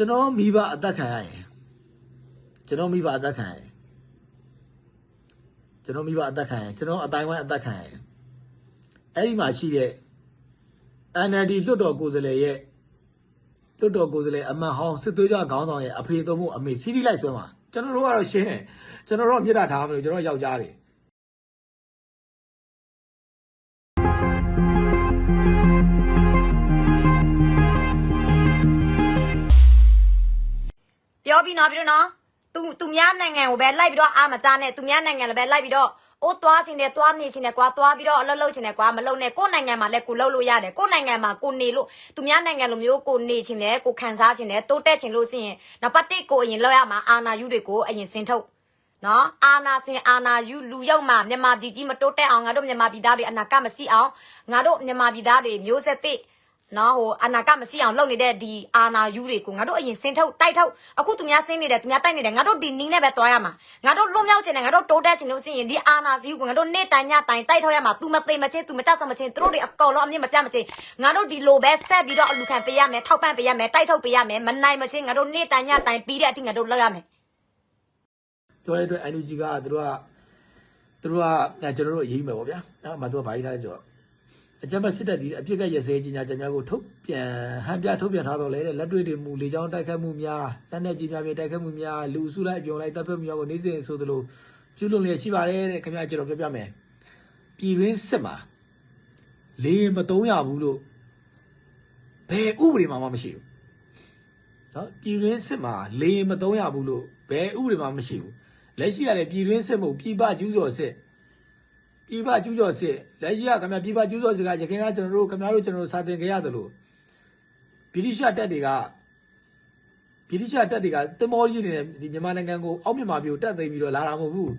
ကျွန်တော်မိဘအသက်ခံရရင်ကျွန်တော်မိဘအသက်ခံရရင်ကျွန်တော်မိဘအသက်ခံရရင်ကျွန်တော်အတိုင်းဝိုင်းအသက်ခံရရင်အဲ့ဒီမှာရှိတဲ့ NLD လွှတ်တော်ကိုယ်စားလှယ်ရဲ့လွှတ်တော်ကိုယ်စားလှယ်အမတ်ဟောင်းစစ်သွေးကြခေါင်းဆောင်ရဲ့အဖေသုံးဖို့အမေစီးရီးလိုက်ဆွဲမှာကျွန်တော်တို့ကတော့ရှင်းတယ်ကျွန်တော်တို့ကမြေတားထားမလို့ကျွန်တော်တို့ယောက်ျားတွေ ပြောပြီးနော်ပြီးတော့နော်သူသူများနိုင်ငံကိုပဲလိုက်ပြီးတော့အာမကြားနဲ့သူများနိုင်ငံလည်းပဲလိုက်ပြီးတော့အိုးသွားချင်းတယ်သွားနေချင်းတယ်ကွာသွားပြီးတော့အလုပ်လုပ်ချင်းတယ်ကွာမလုပ်နဲ့ကိုယ့်နိုင်ငံမှာလည်းကိုလုပ်လို့ရတယ်ကိုယ့်နိုင်ငံမှာကိုနေလို့သူများနိုင်ငံလိုမျိုးကိုနေချင်းတယ်ကိုခံစားချင်းတယ်တိုးတက်ချင်းလို့ရှိရင်နံပါတ်1ကိုအရင်လောက်ရမှာအာနာယူတွေကိုအရင်စင်ထုတ်နော်အာနာစင်အာနာယူလူရောက်မှာမြန်မာပြည်ကြီးမတိုးတက်အောင်ငါတို့မြန်မာပြည်သားတွေအနာကမရှိအောင်ငါတို့မြန်မာပြည်သားတွေမျိုးဆက်သစ် နော်ဟိုအနာကမရှိအောင်လုပ်နေတဲ့ဒီအာနာယူတွေကိုငါတို့အရင်စင်ထုတ်တိုက်ထုတ်အခုသူများစင်းနေတယ်သူများတိုက်နေတယ်ငါတို့ဒီနင်းနဲ့ပဲတွားရမှာငါတို့လွတ်မြောက်ချင်တယ်ငါတို့တိုးတက်ချင်လို့ရှိရင်ဒီအာနာစီကိုငါတို့နေ့တိုင်းညတိုင်းတိုက်ထုတ်ရမှာ तू မသိမချင်း तू မကြဆောင်မချင်းသူတို့တွေအကောင်လုံးအမြင့်မကြမချင်းငါတို့ဒီလိုပဲဆက်ပြီးတော့အလူခံပေးရမယ်ထောက်ပံ့ပေးရမယ်တိုက်ထုတ်ပေးရမယ်မနိုင်မချင်းငါတို့နေ့တိုင်းညတိုင်းပြီးတဲ့အထိငါတို့လုပ်ရမယ်ပြောတဲ့အတွက် NUG ကသူတို့ကသူတို့ကကျွန်တော်တို့အရေးမယ်ပေါ့ဗျာအဲ့မှာသူကဘာကြီးထားလဲဆိုတော့ အကြမ်းဖက်စစ်တပ်ဒီအပြစ်ကရစဲကြီးညာချက်များကိုထုတ်ပြန်ဟန်ပြထုတ်ပြန်ထားတော့လေတဲ့လက်တွေ့တွေမူလေကြောင်းတိုက်ခတ်မှုများလက်နက်ကြီးများဖြင့်တိုက်ခတ်မှုများလူစုလိုက်ပြုံလိုက်တပ်ဖက်မှုများကိုနေ့စဉ်ဆိုသလိုကျွလွန်လျက်ရှိပါတယ်တဲ့ခင်ဗျာကျွန်တော်ပြောပြမယ်ပြည်တွင်းစစ်မှာလေမတုံးရဘူးလို့ဘယ်ဥပဒေမှမရှိဘူးနော်ပြည်တွင်းစစ်မှာလေမတုံးရဘူးလို့ဘယ်ဥပဒေမှမရှိဘူးလက်ရှိကလည်းပြည်တွင်းစစ်မှုပြည်ပကျူးကျော်စစ် ပြည်ပကျူးကျော်စစ်လက်ရှိကခင်ဗျာပြည်ပကျူးကျော်စစ်ကရခိုင်ကကျွန်တော်တို့ခင်ဗျားတို့ကျွန်တော်တို့စာသင်ကြရသလိုဗြိတိရှတပ်တွေကဗြိတိရှတပ်တွေကတင်မောကြီးနေတဲ့ဒီမြန်မာနိုင်ငံကိုအောက်မြန်မာပြည်ကိုတက်သိမ်းပြီးတော့လာတာမဟုတ်ဘူး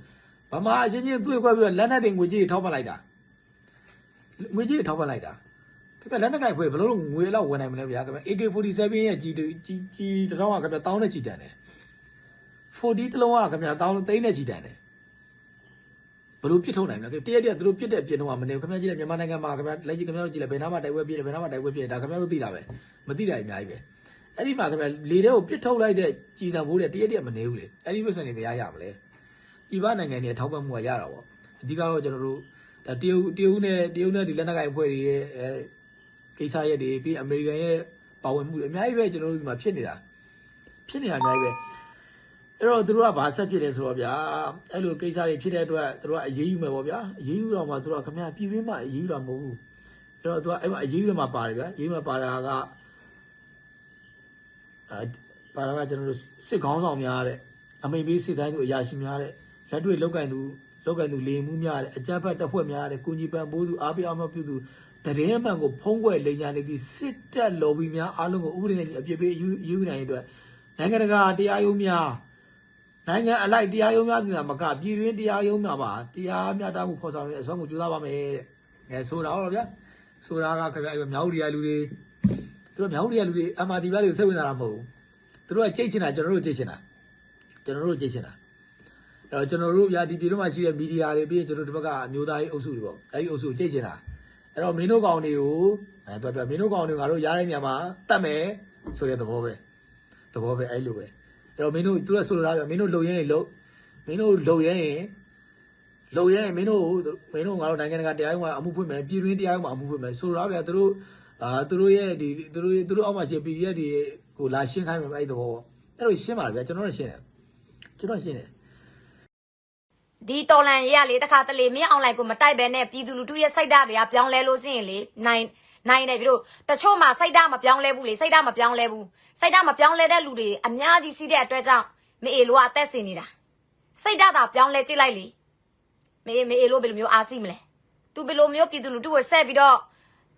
ဗမာအချင်းချင်းတွေ့ခွဲပြီးတော့လက်နက်တွေငွေကြီးတွေထောက်ပံ့လိုက်တာငွေကြီးတွေထောက်ပံ့လိုက်တာခင်ဗျာလက်နက်ကိုင်ဖွဲ့ဘယ်လိုလုပ်ငွေလောက်ဝင်နိုင်မလဲဗျာခင်ဗျာ AK47 ရဲ့ကြီးကြီးကြီးတစ်ထောင်ကခင်ဗျာတောင်းနဲ့ချီတန်တယ်40တလုံးကခင်ဗျာတောင်းသိန်းနဲ့ချီတန်တယ် ဘလို့ပြစ်ထုတ်နိုင်မလဲတရက်တရက်သူတို့ပြစ်တဲ့ပြစ်တော့မနေဘူးခင်ဗျာကြည့်လိုက်မြန်မာနိုင်ငံမှာခင်ဗျာလက်ရှိခင်ဗျာတို့ကြည့်လိုက်ဘယ်နားမှာတိုက်ပွဲပြစ်တယ်ဘယ်နားမှာတိုက်ပွဲပြစ်တယ်ဒါခင်ဗျာတို့သိတာပဲမသိတာအများကြီးပဲအဲ့ဒီမှာခင်ဗျာလေတဲ့ကိုပြစ်ထုတ်လိုက်တဲ့ကြည်စံဘိုးတဲ့တရက်တရက်မနေဘူးလေအဲ့ဒီပြစ်စံနေတရားရမလဲဒီဘနိုင်ငံတွေထောက်ပံ့မှုကရတာပေါ့အဓိကတော့ကျွန်တော်တို့ဒါတရုတ်တရုတ်နဲ့တရုတ်နဲ့ဒီလက်နက်ကိုင်အဖွဲ့တွေရဲ့အဲကိစ္စရက်တွေပြီးအမေရိကန်ရဲ့ပါဝင်မှုတွေအများကြီးပဲကျွန်တော်တို့ဒီမှာဖြစ်နေတာဖြစ်နေတာအများကြီးပဲ အဲ့တော့သူတို့ကဘာဆက်ဖြစ်လဲဆိုတော့ဗျာအဲ့လိုကိစ္စတွေဖြစ်တဲ့အတွက်သူတို့ကအရေးယူမယ်ပေါ့ဗျာအရေးယူတော့မှသူတို့ကခင်ဗျာပြည်တွင်းမှာအရေးယူတာမဟုတ်ဘူးအဲ့တော့သူကအဲ့မှာအရေးယူတော့မှပါတယ်ဗျာအရေးယူမှာပါတာကအဲပါတာကကျွန်တော်တို့စစ်ခေါင်းဆောင်များတဲ့အမိန်ပေးစစ်တိုင်းတို့အရာရှိများတဲ့လက်တွေ့လောက်ကင်သူလောက်ကင်သူလေမှုများတဲ့အကြမ်းဖက်တပ်ဖွဲ့များတဲ့ကုညီပန်ပိုးသူအားပေးအားမပြုသူတရင်အမှန်ကိုဖုံးကွယ်လိန်ညာနေသည့်စစ်တပ်လော်ဘီများအားလုံးကိုဥပဒေနဲ့အပြစ်ပေးယူယူနိုင်တဲ့အတွက်နိုင်ငံတကာတရားရုံးများ နိုင်ငံအလိုက်တရားရုံးများဆိုတာမကပြည်တွင်းတရားရုံးများပါတရားမျှတမှုဖော်ဆောင်တဲ့အစွမ်းကိုကြိုးစားပါမယ်တဲ့။အဲဆိုတာတော့ဗျာဆိုတာကခင်ဗျာအဲ့မြောက်ဒီရလူတွေသူတို့မြောက်ဒီရလူတွေ MRT ဘက်တွေကိုစိတ်ဝင်စားတာမဟုတ်ဘူး။သူတို့ကကြိတ်ချင်တာကျွန်တော်တို့ကြိတ်ချင်တာကျွန်တော်တို့ကြိတ်ချင်တာအဲ့တော့ကျွန်တော်တို့ဗျာဒီပြည်တွင်းမှာရှိတဲ့မီဒီယာတွေပြီးရင်ကျွန်တော်တို့ဒီဘက်ကအမျိုးသားရေးအုပ်စုတွေပေါ့အဲ့ဒီအုပ်စုကိုကြိတ်ချင်တာအဲ့တော့မင်းတို့ကောင်တွေကိုအဲတော်တော်မင်းတို့ကောင်တွေငါတို့ရားတဲ့နေရာမှာတတ်မယ်ဆိုတဲ့သဘောပဲသဘောပဲအဲ့လိုပဲအဲ့ တော့မင်းတို့သူကဆိုလိုတာပြမင်းတို့လုံရဲရင်လုံမင်းတို့လုံရဲရင်လုံရဲရင်မင်းတို့မင်းတို့ငါတို့နိုင်ငံတကာတရားရုံးကအမှုဖွင့်မယ်ပြည်တွင်းတရားရုံးမှာအမှုဖွင့်မယ်ဆိုလိုတာပြသူတို့အာသူတို့ရဲ့ဒီသူတို့သူတို့အောက်မှာရှိ PDF တွေကိုလာရှင်းခိုင်းမယ်အဲ့ဒီသဘောပေါ့အဲ့လိုရှင်းပါလေဗျာကျွန်တော်တို့ရှင်းတယ်ကျွန်တော်ရှင်းတယ်ဒီတော်လန်ရေးရလေတခါတလေမင်းအွန်လိုင်းကိုမတိုက်ပဲနဲ့ပြည်သူလူထုရဲ့စိတ်ဓာတ်တွေကပြောင်းလဲလို့စရင်လေနိုင် နိုင်တယ်ပြီးတော့တချို့မှာစိတ်ဓာတ်မပြောင်းလဲဘူးလေစိတ်ဓာတ်မပြောင်းလဲဘူးစိတ်ဓာတ်မပြောင်းလဲတဲ့လူတွေအများကြီးစီးတဲ့အတွက်ကြောင့်မေအေလိုကအသက်စင်နေတာစိတ်ဓာတ်သာပြောင်းလဲကြည့်လိုက်လေမေအေမေအေလိုဘယ်လိုမျိုးအားစီးမလဲသူဘယ်လိုမျိုးပြည်သူလူထုကိုဆက်ပြီးတော့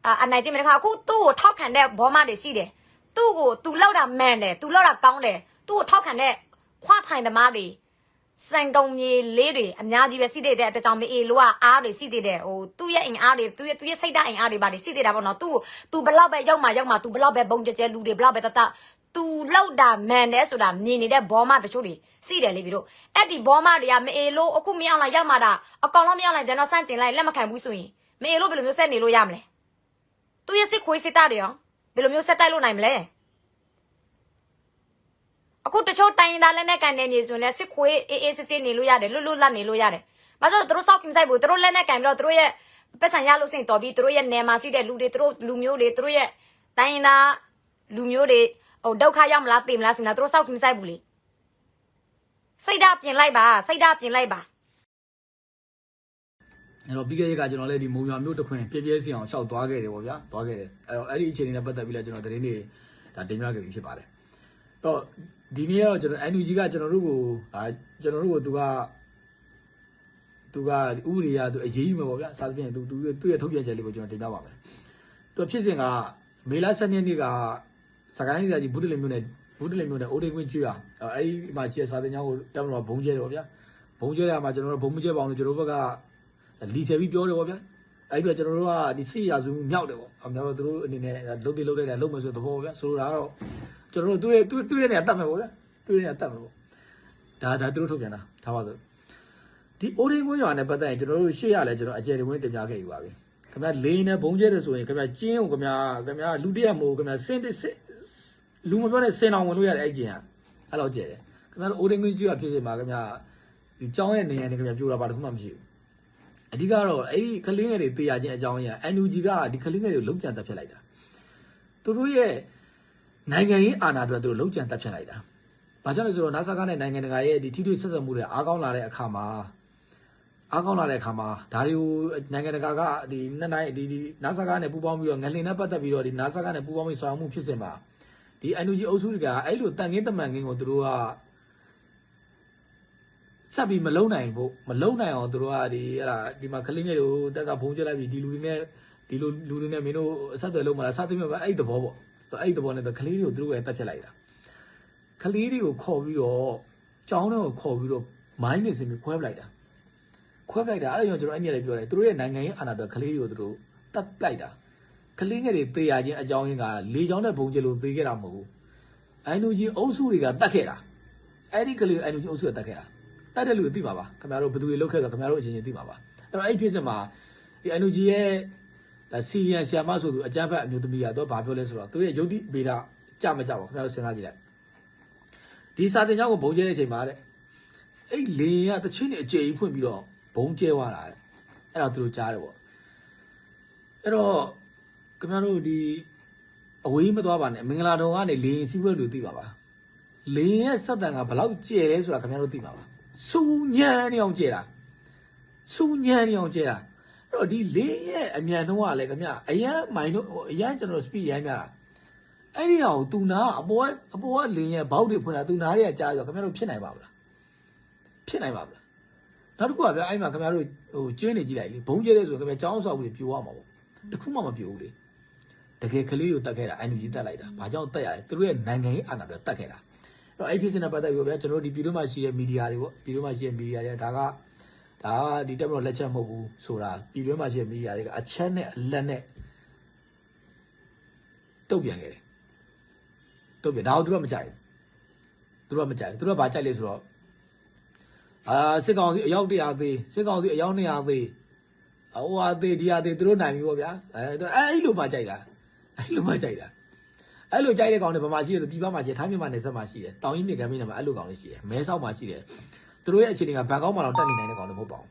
အာအနိုင်ကျင့်မတခါအခုသူ့ကိုထောက်ခံတဲ့ဘောမတွေရှိတယ်သူ့ကိုသူလောက်တာမှန်တယ်သူလောက်တာကောင်းတယ်သူ့ကိုထောက်ခံတဲ့ခွားထိုင်သမားတွေ စံကုံမြေလေးတွေအများကြီးပဲစီးတဲ့တဲ့အတွက်ကြောင့်မေအေလိုကအားတွေစီးတဲ့တဲ့ဟိုသူ့ရဲ့အင်အားတွေသူ့ရဲ့သူ့ရဲ့စိတ်ဓာတ်အင်အားတွေပါတွေစီးတဲ့တာပေါ့နော်သူ့သူဘလောက်ပဲရောက်မှရောက်မှသူဘလောက်ပဲဘုံကြဲကြဲလူတွေဘလောက်ပဲတတသူလောက်တာမှန်တယ်ဆိုတာမြင်နေတဲ့ဘောမတချို့တွေစီးတယ်လေပြီးတော့အဲ့ဒီဘောမတွေကမေအေလိုအခုမရောက်လာရောက်မှတာအကောင်လုံးမရောက်လာပြန်တော့စန့်ကျင်လိုက်လက်မခံဘူးဆိုရင်မေအေလိုဘယ်လိုမျိုးဆက်နေလို့ရမလဲသူ့ရဲ့စစ်ခွေးစစ်သားတွေရောဘယ်လိုမျိုးဆက်တိုက်လို့နိုင်မလဲ အခုတချို့တိုင်းရင်းသားလက်နက်ကန်နေမြေဆိုရင်လည်းစစ်ခွေးအေးအေးစစ်စစ်နေလို့ရတယ်လွတ်လွတ်လပ်နေလို့ရတယ်ဘာလို့လဲသူတို့စောက်ကိမဆိုင်ဘူးသူတို့လက်နက်ကန်ပြီးတော့သူတို့ရဲ့ပတ်စံရလို့စင်တော်ပြီးသူတို့ရဲ့နယ်မှာရှိတဲ့လူတွေသူတို့လူမျိုးတွေသူတို့ရဲ့တိုင်းရင်းသားလူမျိုးတွေဟိုဒုက္ခရောက်မလားသိမလားစင်တာသူတို့စောက်ကိမဆိုင်ဘူးလေစိတ်ဓာတ်ပြင်လိုက်ပါစိတ်ဓာတ်ပြင်လိုက်ပါအဲ့တော့ပြီးခဲ့တဲ့ကကျွန်တော်လည်းဒီမုံရွာမြို့တစ်ခွင်ပြည့်ပြည့်စီအောင်ရှောက်သွားခဲ့တယ်ပေါ့ဗျာသွားခဲ့တယ်အဲ့တော့အဲ့ဒီအခြေအနေနဲ့ပတ်သက်ပြီးလည်းကျွန်တော်သတင်းတွေဒါတင်ပြခဲ့ပြီးဖြစ်ပါတယ်အဲ့ တော့ဒီနေ့ကတော့ကျွန်တော် NUG ကကျွန်တော်တို့ကိုဒါကျွန်တော်တို့ကိုသူကသူကဥပဒေရသူအရေးယူမှာပေါ့ဗျာစာသဖြင့်သူသူသူ့ရဲ့ထုတ်ပြန်ချက်လေးကိုကျွန်တော်တင်ပြပါမယ်သူဖြစ်စဉ်ကမေလ7ရက်နေ့ကစကိုင်းပြည်ကြီးဘုဒ္ဓလင်မြို့နယ်ဘုဒ္ဓလင်မြို့နယ်အိုဒေကွင်းကျွောအဲ့ဒီမှာရှိတဲ့စာသင်ကျောင်းကိုတက်မလို့ဘုံကျဲတယ်ပေါ့ဗျာဘုံကျဲရမှာကျွန်တော်တို့ဘုံမကျဲပါအောင်လို့ကျွန်တော်တို့ဘက်ကလီဆယ်ပြီးပြောတယ်ပေါ့ဗျာ အဲ့ဒီတော့ကျွန်တော်တို့ကဒီစစ်ရာဇဝမှုမြောက်တယ်ပေါ့အများတော့သူတို့အနေနဲ့လုတ်တိလုတ်လိုက်တယ်လုတ်မယ်ဆိုတဲ့သဘောပေါ့ဗျာဆိုလိုတာကတော့ကျွန်တော်တို့တွေ့တွေ့တွေ့တဲ့နေရာတတ်မယ်ပေါ့ဗျာတွေ့တဲ့နေရာတတ်မယ်ပေါ့ဒါဒါသူတို့ထုတ်ပြန်တာထားပါစို့ဒီအိုရင်းကွင်းရွာနဲ့ပတ်သက်ရင်ကျွန်တော်တို့ရှေ့ရလဲကျွန်တော်အကျယ်တဝင်းတင်ပြခဲ့ယူပါပြီခင်ဗျာလေးနဲ့ဘုံကျဲတယ်ဆိုရင်ခင်ဗျာကျင်းအောင်ခင်ဗျာခင်ဗျာလူတရက်မဟုတ်ခင်ဗျာစင်တစ်စစ်လူမပြောနဲ့စင်အောင်ဝင်လို့ရတယ်အဲ့ကျင်းကအဲ့လိုကျဲတယ်ခင်ဗျာတို့အိုရင်းကွင်းကျွာဖြစ်စေမှာခင်ဗျာဒီကျောင်းရဲ့နေရာနဲ့ခင်ဗျာပြိုတာပါတခုမှမရှိဘူး အဓိကတော့အဲ့ဒီကလေးငယ်တွေတေးရခြင်းအကြောင်းအရာ NUG ကဒီကလေးငယ်တွေကိုလုံခြံတက်ဖြတ်လိုက်တာသူတို့ရဲ့နိုင်ငံရေးအာဏာအတွက်သူတို့လုံခြံတက်ဖြတ်လိုက်တာဘာကြောင့်လဲဆိုတော့ NASA ကနဲ့နိုင်ငံတကာရဲ့ဒီထိတွေ့ဆက်ဆံမှုတွေအားကောင်းလာတဲ့အခါမှာအားကောင်းလာတဲ့အခါမှာဒါတွေကိုနိုင်ငံတကာကဒီနှစ်နိုင်ဒီဒီ NASA ကနဲ့ပူးပေါင်းပြီးတော့ငလင်နဲ့ပတ်သက်ပြီးတော့ဒီ NASA ကနဲ့ပူးပေါင်းပြီးဆောင်ရွက်မှုဖြစ်စဉ်မှာဒီ NUG အုပ်စုတွေကအဲ့လိုတန်ငင်းတမန်ငင်းကိုသူတို့က ဆက်ပြီးမလုံနိုင်ဖို့မလုံနိုင်အောင်သူတို့ကဒီအဲ့ဒါဒီမှာကလေးငယ်တို့တက်ကဘုံကျလိုက်ပြီးဒီလူတွေနဲ့ဒီလိုလူတွေနဲ့မင်းတို့အဆက်အသွယ်လုပ်မလားစသဖြင့်ပဲအဲ့ဒီသဘောပေါ့သူအဲ့ဒီသဘောနဲ့သူကလေးတွေကိုသူတို့ကတက်ဖြတ်လိုက်တာကလေးတွေကိုခေါ်ပြီးတော့ကြောင်းတွေကိုခေါ်ပြီးတော့မိုင်းနေစင်ပြီးခွဲပလိုက်တာခွဲပလိုက်တာအဲ့ဒါကြောင့်ကျွန်တော်အဲ့ဒီလည်းပြောတယ်သူတို့ရဲ့နိုင်ငံရေးအာဏာတော်ကလေးတွေကိုသူတို့တက်ပလိုက်တာကလေးငယ်တွေတေးရခြင်းအကြောင်းရင်းကလေချောင်းနဲ့ဘုံကျလို့သေးခဲ့တာမဟုတ်ဘူးအန်ယူဂျီအုပ်စုတွေကတတ်ခဲ့တာအဲ့ဒီကလေးအန်ယူဂျီအုပ်စုကတတ်ခဲ့တာ တတ်တဲ့လူတွေသိပါပါခင်ဗျားတို့ဘယ်သူတွေလောက်ခဲ့ဆိုခင်ဗျားတို့အချင်းချင်းသိပါပါအဲ့တော့အဲ့ဒီဖြစ်စဉ်မှာဒီ NUG ရဲ့ဒါစီရီယန်ဆီယာမဆိုသူအကြမ်းဖက်အမျိုးသမီးကတော့ဘာပြောလဲဆိုတော့သူရဲ့ယုတ်တိဗေဒကြမကြပါခင်ဗျားတို့စဉ်းစားကြည့်လိုက်ဒီစာတင်ကြောင်းကိုဘုံကျဲတဲ့အချိန်မှာတဲ့အဲ့လေကတချင်းနဲ့အကျေကြီးဖွင့်ပြီးတော့ဘုံကျဲသွားတာတဲ့အဲ့တော့သူတို့ကြားတယ်ပေါ့အဲ့တော့ခင်ဗျားတို့ဒီအဝေးမသွားပါနဲ့မင်္ဂလာတော်ကနေလေရင်စီးပွဲလူသိပါပါလေရင်ရဲ့စက်တန်ကဘယ်လောက်ကျဲလဲဆိုတာခင်ဗျားတို့သိပါပါ စူညံနေအောင်ကျဲတာစူညံနေအောင်ကျဲတာအဲ့တော့ဒီလေးရဲ့အမြန်နှုံးကလည်းခင်ဗျအရန်မိုင်တို့အရန်ကျွန်တော် speed ရမ်းများတာအဲ့ဒီဟာကိုသူနာအပေါ်ကအပေါ်ကလင်းရဲ့ဘောက်တွေဖွင့်တာသူနာတွေကကြားဆိုခင်ဗျားတို့ဖြစ်နိုင်ပါမလားဖြစ်နိုင်ပါမလားနောက်တစ်ခုကဗျအဲ့မှာခင်ဗျားတို့ဟိုကျင်းနေကြည့်လိုက်လေဘုံကျဲတဲ့ဆိုခင်ဗျာကျောင်းဆောက်ပြီးပြိုရမှာပေါ့တခုမှမပြိုဘူးလေတကယ်ကလေးကိုတတ်ခဲ့တာအန်ယူဂျီတတ်လိုက်တာဘာကြောင့်တတ်ရလဲသူတို့ရဲ့နိုင်ငံရေးအာဏာတွေတတ်ခဲ့တာအဲ့ တော့အဲ့ဖြစ်စဉ်နဲ့ပတ်သက်ပြီးတော့ဗျာကျွန်တော်တို့ဒီပြည်တွင်းမှာရှိတဲ့မီဒီယာတွေပေါ့ပြည်တွင်းမှာရှိတဲ့မီဒီယာတွေဒါကဒါကဒီတက်မလို့လက်ချက်မဟုတ်ဘူးဆိုတာပြည်တွင်းမှာရှိတဲ့မီဒီယာတွေကအချက်နဲ့အလက်နဲ့တုတ်ပြန်ခဲ့တယ်တုတ်ပြန်ဒါကိုသူတို့ကမကြိုက်ဘူးသူတို့ကမကြိုက်ဘူးသူတို့ကဘာကြိုက်လဲဆိုတော့အာစစ်ကောင်စီအယောက်100သေးစစ်ကောင်စီအယောက်200သေးဟိုဟာသေးဒီဟာသေးသူတို့နိုင်ပြီပေါ့ဗျာအဲအဲ့လိုမှကြိုက်တာအဲ့လိုမှကြိုက်တာ အဲ့လိုကြိုက်တဲ့ကောင်တွေဗမာရှိတယ်ဆိုပြည်ပမှာရှိတယ်ထိုင်းမြန်မာနယ်စပ်မှာရှိတယ်တောင်ကြီးမြေကမ်းမြေမှာအဲ့လိုကောင်တွေရှိတယ်မဲဆောက်မှာရှိတယ်သူတို့ရဲ့အခြေအနေကဘန်ကောက်မှာတော့တက်နေနိုင်တဲ့ကောင်တွေမဟုတ်ပါဘူး